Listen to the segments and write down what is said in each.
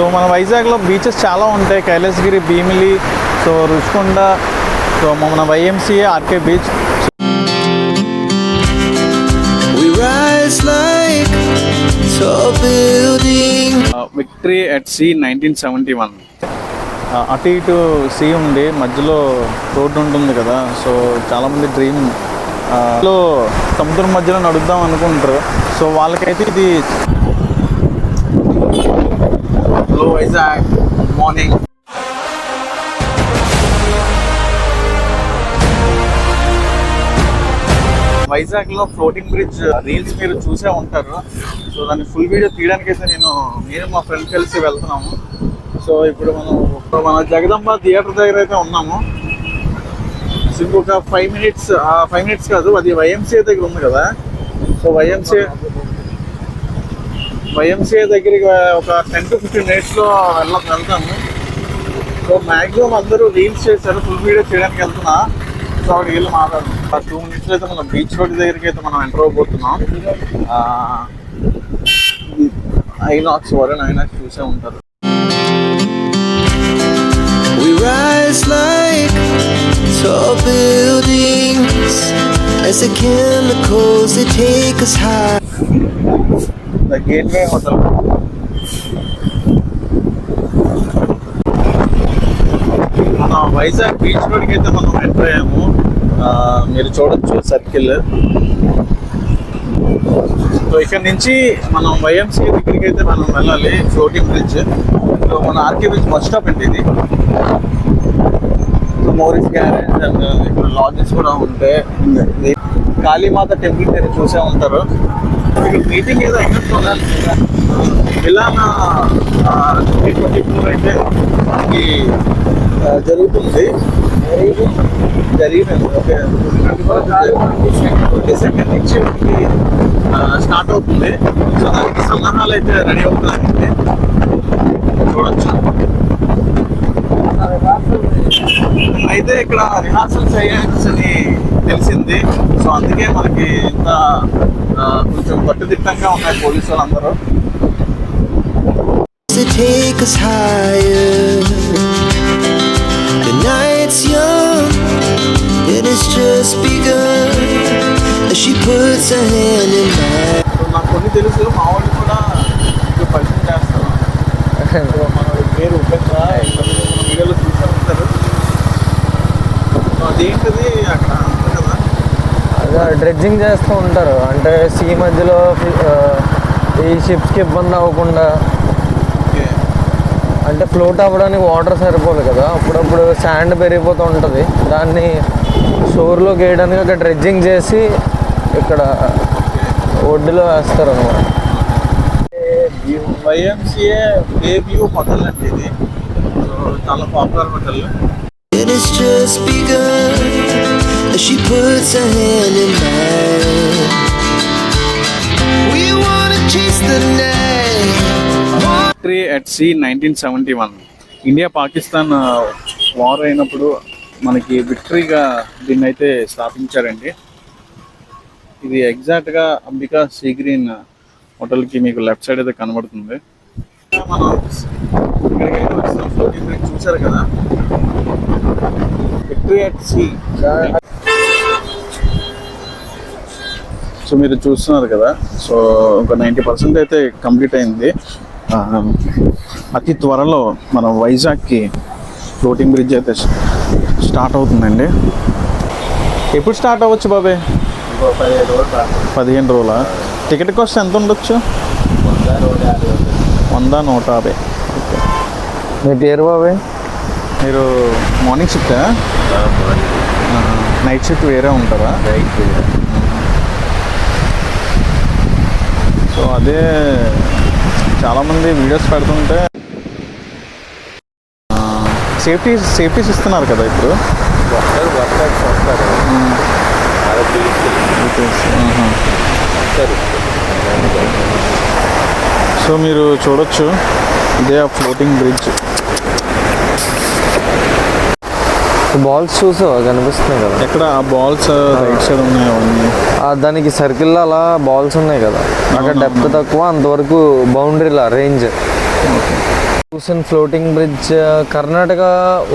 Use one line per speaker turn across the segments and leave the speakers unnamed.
So మన వైజాగ్లో beaches చాలా ఉంటాయి. కైలాసగిరి భీమిలి సో రుషికొండ సో మన YMCA RK beach. Victory at Sea nineteen seventy one అటు ఇటు సీ ఉంది. మధ్యలో రోడ్డు ఉంటుంది కదా. సో చాలామంది డ్రీమ్లో సముద్రం మధ్యలో నడుద్దాం అనుకుంటారు. సో వాళ్ళకైతే ఇది హలో వైజాగ్ మార్నింగ్ వైజాగ్లో ఫ్లోటింగ్ బ్రిడ్జ్ రీల్స్ మీరు చూసే ఉంటారు. సో దాన్ని ఫుల్ వీడియో తీయడానికి అయితే నేను నేను మా ఫ్రెండ్ కలిసి వెళ్తున్నాము. సో ఇప్పుడు మనం ఇప్పుడు మన జగదంబ థియేటర్ దగ్గర అయితే ఉన్నాము. సో ఇంకొక ఫైవ్ మినిట్స్ ఫైవ్ మినిట్స్ కాదు అది వైఎంసీఏ దగ్గర ఉంది కదా. సో వైఎంసీఏ వైఎంసీఏ దగ్గరికి ఒక టెన్ టు ఫిఫ్టీన్ మినిట్స్లో వెళ్ళ వెళ్తాము సో మ్యాక్సిమం అందరూ రీల్స్ చేశారు ఫుల్ వీడియో చేయడానికి వెళ్తున్నా. సో అక్కడికి వెళ్ళి మాట్లాడుతున్నాం ఆ టూ మినిట్స్లో అయితే మనం బీచ్ రోడ్ దగ్గరికి అయితే మనం ఎంటర్ అవబోతున్నాం ఐనాక్స్ వరన్ ఐనాక్స్ చూసే ఉంటారు.
We rise like tall buildings as the chemicals they take us high.
The gateway hotel మన వైజాగ్ బీచ్ రోడ్కి అయితే మనం ఎంటర్ అయ్యాము మీరు చూడొచ్చు సర్కిల్ సో ఇక్కడ నుంచి మనం వైఎంసీ దగ్గరికి అయితే మనం వెళ్ళాలి ఫ్లోటింగ్ బ్రిడ్జ్ సో మన ఆర్కే బ్రిడ్జ్ బస్ స్టాప్ అండి ఇది. సో మోరిస్ గ్యారేజ్ అండ్ ఇక్కడ లాడ్జెస్ కూడా ఉంటాయి కాళీమాత టెంపుల్ మీరు చూసే ఉంటారు. మీటింగ్ ఏదో అయినట్టు ఉండాలి మిలానా ట్వంటీ ట్వంటీ ఫోర్ అయితే మనకి జరుగుతుంది. జరిగింది. ఓకే. ట్వంటీ సెకండ్ నుంచి మనకి స్టార్ట్ అవుతుంది. సో దానికి సన్నాహాలు అయితే రెడీ అవుతుంది చూడొచ్చు. అయితే ఇక్కడ రిహార్సల్స్ అయ్యాన్స్ అని తెలిసింది. సో అందుకే మనకి ఇంత కొంచెం కట్టుదిట్టంగా ఉన్నాయి పోలీసు వాళ్ళందరూ
take us higher. The night's young, it has just begun. As she puts her hand in mine.
నాకు కొన్ని తెలుసు మా వాళ్ళు కూడా పరిచయం చేస్తారు సో మన పేరు ఉపేంద్ర వీడియోలో చూసే ఉంటారు అదేంటిది అక్కడ
డ్రెడ్జింగ్ చేస్తూ ఉంటారు. అంటే సీ మధ్యలో ఈ షిప్స్కి ఇబ్బంది అవ్వకుండా. అంటే ఫ్లోట్ అవ్వడానికి వాటర్ సరిపోదు కదా. అప్పుడప్పుడు శాండ్ పెరిగిపోతూ ఉంటుంది. దాన్ని షోర్లోకి వేయడానికి ఒక డ్రెడ్జింగ్ చేసి ఇక్కడ ఒడ్డులో వేస్తారు అనమాట.
వైఎంసీఏ బే వ్యూ హోటల్ అంటే ఇది. చాలా popular hotel.
As she puts her hand in mine. We wanna chase the night.
Victory at Sea nineteen seventy one India Pakistan war అయినప్పుడు మనకి విక్టరీగా దీన్ని అయితే స్థాపించారండి ఇది ఎగ్జాక్ట్గా అంబికా సీ గ్రీన్ హోటల్కి మీకు లెఫ్ట్ సైడ్ అయితే కనబడుతుంది మనం చూశారు కదా విక్టరీ అట్ సీ సో మీరు చూస్తున్నారు కదా సో ఒక నైంటీ పర్సెంట్ అయితే కంప్లీట్ అయింది. అతి త్వరలో మన వైజాగ్కి ఫ్లోటింగ్ బ్రిడ్జ్ అయితే స్టార్ట్ అవుతుందండి. ఎప్పుడు స్టార్ట్ అవ్వచ్చు బాబాయ్ పదిహేను రోజుల? టికెట్ కాస్ట్ ఎంత ఉండొచ్చు? వంద నూట యాభై. ఓకే
మీ పేరు బాబాయ్
మీరు మార్నింగ్ షిఫ్టా? నైట్ షిఫ్ట్ వేరే ఉంటారా? సో అదే చాలామంది వీడియోస్ పెడుతుంటే సేఫ్టీ సేఫ్టీస్ ఇస్తున్నారు కదా ఇప్పుడు మ్మ్. Details, ఆహా. సో మీరు చూడొచ్చు ఇదే ఆ ఫ్లోటింగ్ బ్రిడ్జ్
బాల్స్ చూసావా కనిపిస్తున్నాయి కదా.
ఎక్కడ ఆ బాల్స్ రైట్ సైడ్ ఉన్నాయి అవన్నీ?
దానికి సర్కిల్లో అలా బాల్స్ ఉన్నాయి కదా. అక్కడ. డెప్త్ తక్కువ అంతవరకు బౌండరీలా రేంజ్ చూసిన floating bridge Karnataka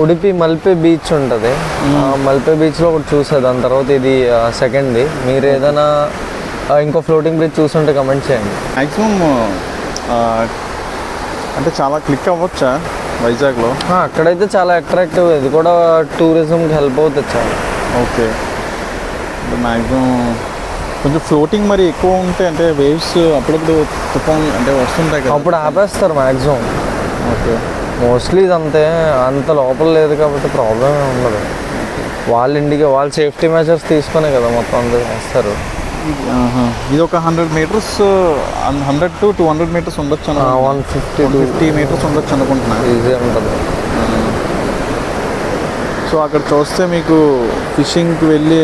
Udupi Malpe beach ఉంటుంది. మల్పే బీచ్లో ఒకటి చూసా దాని తర్వాత ఇది సెకండ్ది మీరు ఏదైనా ఇంకో ఫ్లోటింగ్ బ్రిడ్జ్ చూసుంటే కమెంట్ చేయండి.
మ్యాక్సిమం అంటే చాలా క్లిక్ అవ్వచ్చా? వైజాగ్లో?
అక్కడైతే చాలా అట్రాక్టివ్ ఇది కూడా టూరిజంకి హెల్ప్ అవుతుంది చాలా.
ఓకే. మ్యాక్సిమం కొంచెం ఫ్లోటింగ్ మరి ఎక్కువ ఉంటే అంటే వేవ్స్ అప్పుడప్పుడు తుఫాన్ అంటే వస్తుంటాయి కదా.
అప్పుడు ఆపేస్తారు మ్యాక్సిమం
ఓకే.
మోస్ట్లీ ఇదంతే. అంత లోపల లేదు కాబట్టి ప్రాబ్లం ఏమి ఉండదు. వాళ్ళ ఇంటికి వాళ్ళ సేఫ్టీ మెజర్స్ తీసుకునే కదా మొత్తం అంతా చేస్తారు.
ఆహా. ఇది ఒక hundred meters hundred to two hundred meters ఉండొచ్చు
వన్ ఫిఫ్టీ
ఫిఫ్టీ మీటర్స్ ఉండొచ్చు అనుకుంటున్నా.
ఈజీ ఉంటుంది.
సో అక్కడ చూస్తే మీకు ఫిషింగ్కి వెళ్ళి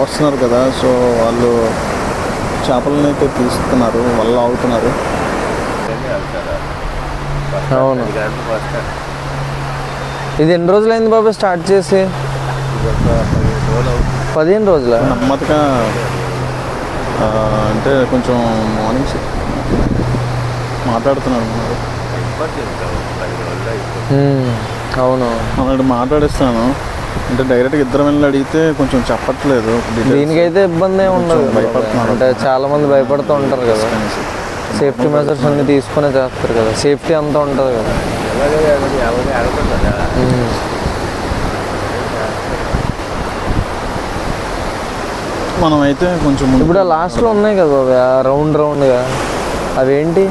వస్తున్నారు కదా సో వాళ్ళు చేపలని అయితే తీస్తున్నారు వల్ల అవుతున్నారు.
అవును. ఇది ఎన్ని రోజులైంది బాబా స్టార్ట్ చేసి? పదిహేను రోజుల
నెమ్మదిగా ఆ, అంటే కొంచెం మార్నింగ్ మాట్లాడుతున్నారు అన్నారు.
అవును
అలాంటి మాట్లాడిస్తాను అంటే డైరెక్ట్గా ఇద్దరం వెళ్ళి అడిగితే కొంచెం చెప్పట్లేదు.
దీనికైతే ఇబ్బంది ఏమి ఉండదు
భయపడుతున్నారు.
అంటే చాలా మంది భయపడుతూ ఉంటారు కదా. సేఫ్టీ మెజర్స్ అన్ని తీసుకునే చేస్తారు కదా సేఫ్టీ అంతా ఉంటుంది కదా
మనం అయితే కొంచెం ముందు
ఇప్పుడు లాస్ట్లో ఉన్నాయి కదా బాబా రౌండ్ రౌండ్గా అవేంటి?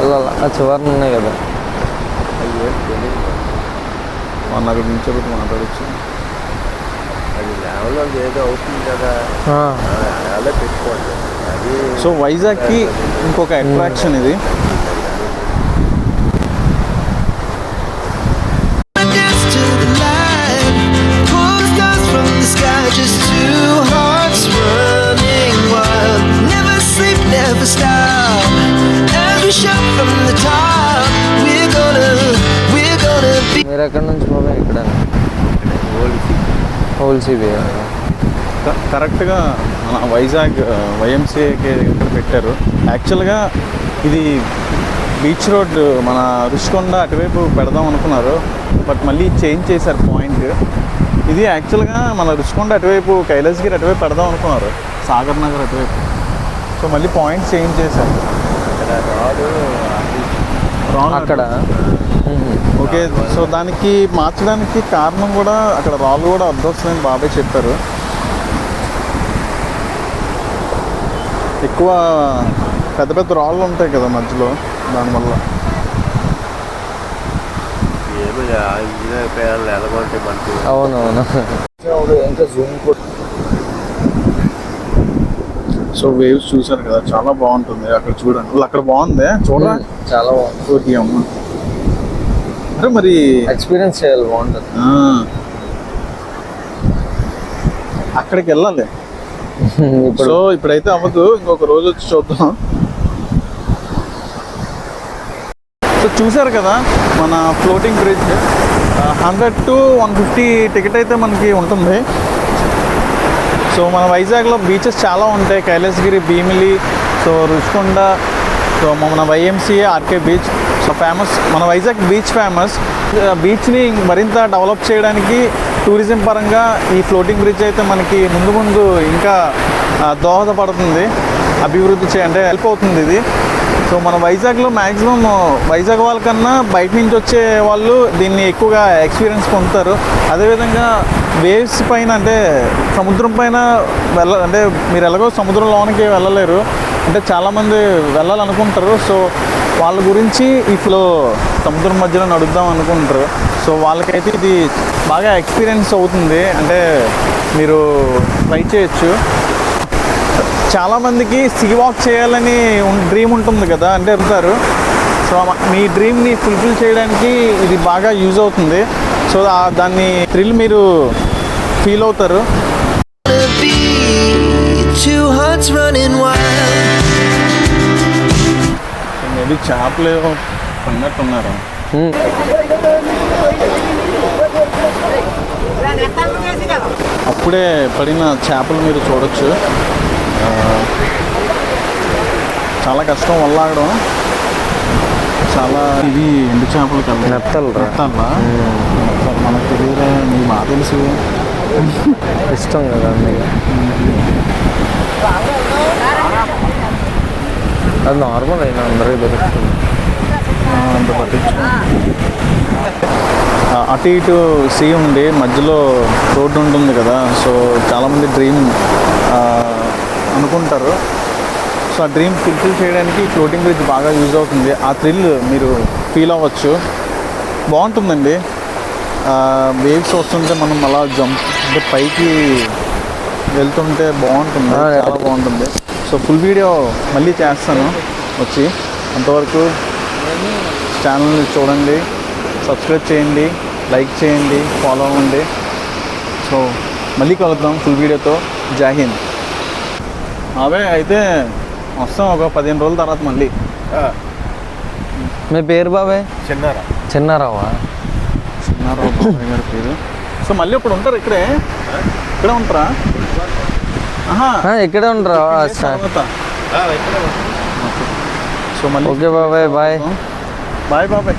అలా ఆ చివరన ఉన్నాయి కదా.
మన అక్కడ నుంచి ఒకటి మాట్లాడచ్చు.
అది లేవలో ఏదో అవుతుంది కదా. అలా పెట్టుకోండి. అది
సో వైజాగ్కి ఇంకొక అట్రాక్షన్ ఇది.
మీరు ఎక్కడి నుంచి బాబా ఇక్కడ? సిబి.
క- కరెక్ట్గా మన వైజాగ్ వైఎంసీఏకి ఇక్కడ పెట్టారు. యాక్చువల్గా ఇది బీచ్ రోడ్ మన రుషికొండ అటువైపు పెడదాం అనుకున్నారు. బట్ మళ్ళీ చేంజ్ చేశారు పాయింట్. ఇది యాక్చువల్గా మన రుషికొండ అటువైపు కైలాసగిరి అటువైపు పెడదాం అనుకున్నారు. సాగర్ నగర్ అటువైపు. సో మళ్ళీ పాయింట్ చేంజ్ చేశారు. రాంగ్
అక్కడ.
ఓకే సో దానికి మార్చడానికి కారణం కూడా అక్కడ రాళ్ళు కూడా అడ్డొస్తుందని బాబాయ్ చెప్పారు. ఎక్కువ పెద్ద పెద్ద రాళ్ళు ఉంటాయి కదా మధ్యలో దానివల్ల.
అవునవును.
సో వేవ్స్ చూసారు కదా చాలా బాగుంటుంది అక్కడ చూడండి. అక్కడ బాగుంది చూడరా?
చాలా బాగుంది.
ఓకే అమ్మ. అంటే మరి
ఎక్స్పీరియన్స్ చేయాలి బాగుంటుంది.
అక్కడికి వెళ్ళాలి.
ఇప్పుడు
సో ఇప్పుడైతే అవ్వదు ఇంకొక రోజు వచ్చి చూద్దాం. సో చూసారు కదా మన floating bridge hundred to one fifty ticket అయితే మనకి ఉంటుంది. సో మన వైజాగ్లో బీచెస్ చాలా ఉంటాయి. కైలాసగిరి భీమిలి సో రుషికొండ సో మన YMCA RK beach so famous మన వైజాగ్ బీచ్ ఫేమస్ బీచ్ని మరింత డెవలప్ చేయడానికి టూరిజం పరంగా ఈ ఫ్లోటింగ్ బ్రిడ్జ్ అయితే మనకి ముందు ముందు ఇంకా దోహదపడుతుంది. అభివృద్ధి చే అంటే హెల్ప్ అవుతుంది ఇది. సో మన వైజాగ్లో మ్యాక్సిమం వైజాగ్ వాళ్ళకన్నా బయట నుంచి వచ్చే వాళ్ళు దీన్ని ఎక్కువగా ఎక్స్పీరియన్స్ పొందుతారు. అదేవిధంగా వేవ్స్ పైన అంటే సముద్రం పైన వెళ్ళ అంటే మీరు ఎలాగో సముద్రం లోనికి వెళ్ళలేరు. అంటే చాలామంది వెళ్ళాలనుకుంటారు. సో వాళ్ళ గురించి ఇప్పుడు సముద్రం మధ్యలో నడుద్దాం అనుకుంటారు. సో వాళ్ళకైతే ఇది బాగా ఎక్స్పీరియన్స్ అవుతుంది. అంటే మీరు ట్రై చేయొచ్చు. చాలామందికి సీ వాక్ చేయాలని డ్రీమ్ ఉంటుంది కదా అంటే వెళ్తారు సో మీ డ్రీమ్ని ఫుల్ఫిల్ చేయడానికి ఇది బాగా యూజ్ అవుతుంది. సో దాన్ని థ్రిల్ మీరు ఫీల్ అవుతారు.
Hearts running wild.
మేబీ చేపలు పడినట్టున్నారు. అప్పుడే పడిన చేపలు మీరు చూడొచ్చు. చాలా కష్టం వల్లాగడం చాలా ఇవి ఎండు చేపలు కదా.
నెత్తలు
మనకు తెలియదురా నీకు బాగా తెలుసు.
ఇష్టం కదా అది నార్మల్ అయినా అందరికీ దొరుకుతుంది
అంత పట్టించు అటు ఇటు సీ ఉండి మధ్యలో రోడ్డు ఉంటుంది కదా సో చాలామంది డ్రీమ్ అనుకుంటారు. సో ఆ డ్రీమ్ ఫుల్ఫిల్ చేయడానికి ఫ్లోటింగ్ బ్రిడ్జ్ బాగా యూజ్ అవుతుంది. ఆ థ్రిల్ మీరు ఫీల్ అవ్వచ్చు. బాగుంటుందండి. వేవ్స్ వస్తుంటే మనం అలా జంప్ అంటే పైకి వెళ్తుంటే బాగుంటుంది చాలా బాగుంటుంది. సో ఫుల్ వీడియో మళ్ళీ చేస్తాను వచ్చి. అంతవరకు ఛానల్ని చూడండి సబ్స్క్రైబ్ చేయండి లైక్ చేయండి ఫాలో అవ్వండి. సో మళ్ళీ కలుద్దాం ఫుల్ వీడియోతో జై హింద్. అవే అయితే వస్తాం ఒక పదిహేను రోజుల తర్వాత మళ్ళీ.
మీ పేరు బాబాయ్
చిన్నారా.
చిన్నారావా?
చిన్నారావు బాబాయ్ గారి పేరు. సో మళ్ళీ ఇప్పుడు ఉంటారు ఇక్కడే. ఇక్కడే ఉంటారా?
ఇక్కడే ఉంటారా
తర్వాత. సో మళ్ళీ
ఓకే బాబాయ్ బాయ్.
బాయ్ బాబాయ్.